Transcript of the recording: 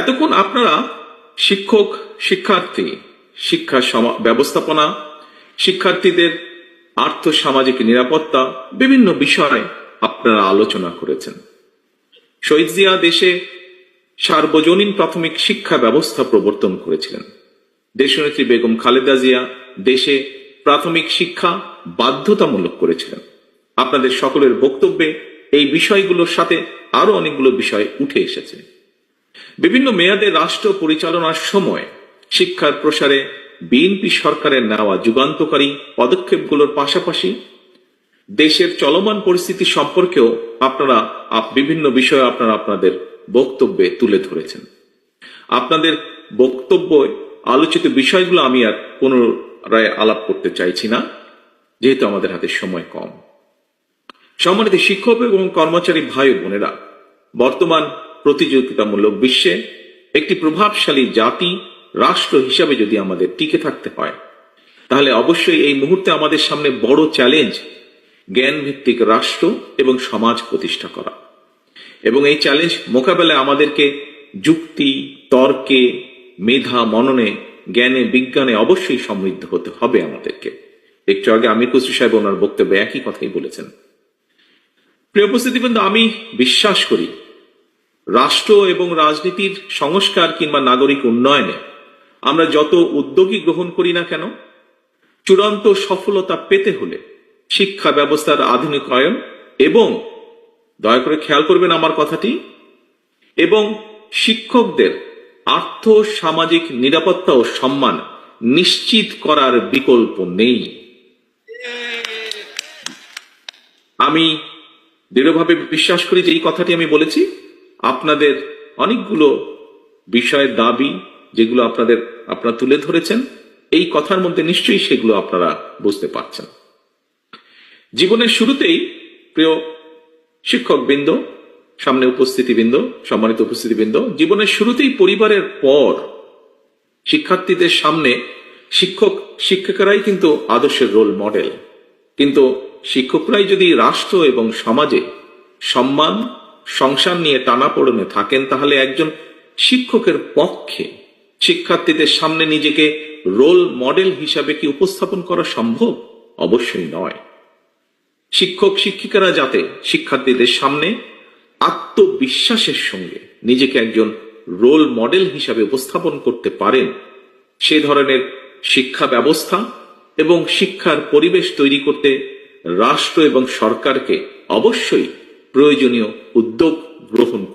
এতক্ষণ আপনারা শিক্ষক, শিক্ষার্থী, শিক্ষা ব্যবস্থাপনা, শিক্ষার্থীদের আর্থ সামাজিক নিরাপত্তা বিভিন্ন বিষয়ে আপনারা আলোচনা করেছেন। শহীদ জিয়া দেশে সার্বজনীন প্রাথমিক শিক্ষা ব্যবস্থা প্রবর্তন করেছিলেন। দেশনেত্রী বেগম খালেদা জিয়া দেশে প্রাথমিক শিক্ষা বাধ্যতামূলক করেছিলেন। আপনাদের সকলের বক্তব্যে এই বিষয়গুলোর সাথে আরও অনেকগুলো বিষয় উঠে এসেছে। বিভিন্ন মেয়াদে রাষ্ট্র পরিচালনার সময় শিক্ষার প্রসারে বিএনপি সরকারের নেওয়া যুগান্তকারী পদক্ষেপগুলোর পাশাপাশি দেশের চলমান পরিস্থিতি সম্পর্কেও আপনারা বিভিন্ন বিষয়ে আপনারা আপনাদের বক্তব্যে তুলে ধরেছেন। আপনাদের বক্তব্য আলোচিত বিষয়গুলো আমি আর পুনরায় আলাপ করতে চাইছি না, যেহেতু আমাদের হাতে সময় কম। সম্মানিত শিক্ষক এবং কর্মচারী ভাই বোনেরা, বর্তমান প্রতিযোগিতামূলক বিশ্বে একটি প্রভাবশালী জাতি, রাষ্ট্র হিসাবে যদি আমাদের টিকে থাকতে হয়, তাহলে অবশ্যই এই মুহূর্তে আমাদের সামনে বড় চ্যালেঞ্জ জ্ঞান ভিত্তিক রাষ্ট্র এবং সমাজ প্রতিষ্ঠা করা। এবং এই চ্যালেঞ্জ মোকাবেলায় আমাদেরকে যুক্তি, তর্কে, মেধা, মননে, জ্ঞানে, বিজ্ঞানে অবশ্যই সমৃদ্ধ হতে হবে আমাদেরকে। একটু আগে আমির কুসু সাহেব ওনার বক্তব্যে একই কথাই বলেছেন। প্রিয় উপস্থিতি কিন্তু আমি বিশ্বাস করি রাষ্ট্র এবং রাজনীতির সংস্কার কিংবা নাগরিক উন্নয়নে আমরা যত উদ্যোগী গ্রহণ করি না কেন, চূড়ান্ত সফলতা পেতে হলে শিক্ষা ব্যবস্থার আধুনিকায়ন এবং, দয়া করে খেয়াল করবেন আমার কথাটি, এবং শিক্ষকদের আর্থ, সামাজিক নিরাপত্তা ও সম্মান নিশ্চিত করার বিকল্প নেই। আমি দৃঢ়ভাবে বিশ্বাস করি যে এই কথাটি আমি বলেছি। আপনাদের অনেকগুলো বিষয়ের দাবি যেগুলো আপনাদের, আপনারা তুলে ধরেছেন, এই কথার মধ্যে নিশ্চয়ই সেগুলো আপনারা বুঝতে পারছেন। জীবনের শুরুতেই, প্রিয় শিক্ষক বৃন্দ সামনে উপস্থিতিবৃন্দ, সম্মানিত উপস্থিতিবৃন্দ, জীবনের শুরুতেই পরিবারের পর শিক্ষার্থীদের সামনে শিক্ষক, শিক্ষিকারাই কিন্তু আদর্শের রোল মডেল কিন্তু শিক্ষকরাই যদি রাষ্ট্র এবং সমাজে সম্মান সংসার নিয়ে টানাপোড়েনে থাকেন, তাহলে একজন শিক্ষকের পক্ষে শিক্ষার্থীদের সামনে নিজেকে রোল মডেল হিসাবে কি উপস্থাপন করা সম্ভব? অবশ্যই নয়। শিক্ষক শিক্ষিকারা যাতে শিক্ষার্থীদের সামনে আত্মবিশ্বাসের সঙ্গে নিজেকে একজন রোল মডেল হিসাবে উপস্থাপন করতে পারেন, সে ধরনের শিক্ষা ব্যবস্থা এবং শিক্ষার পরিবেশ তৈরি করতে রাষ্ট্র এবং সরকারকে অবশ্যই প্রয়োজনীয় উদ্যোগ গ্রহণ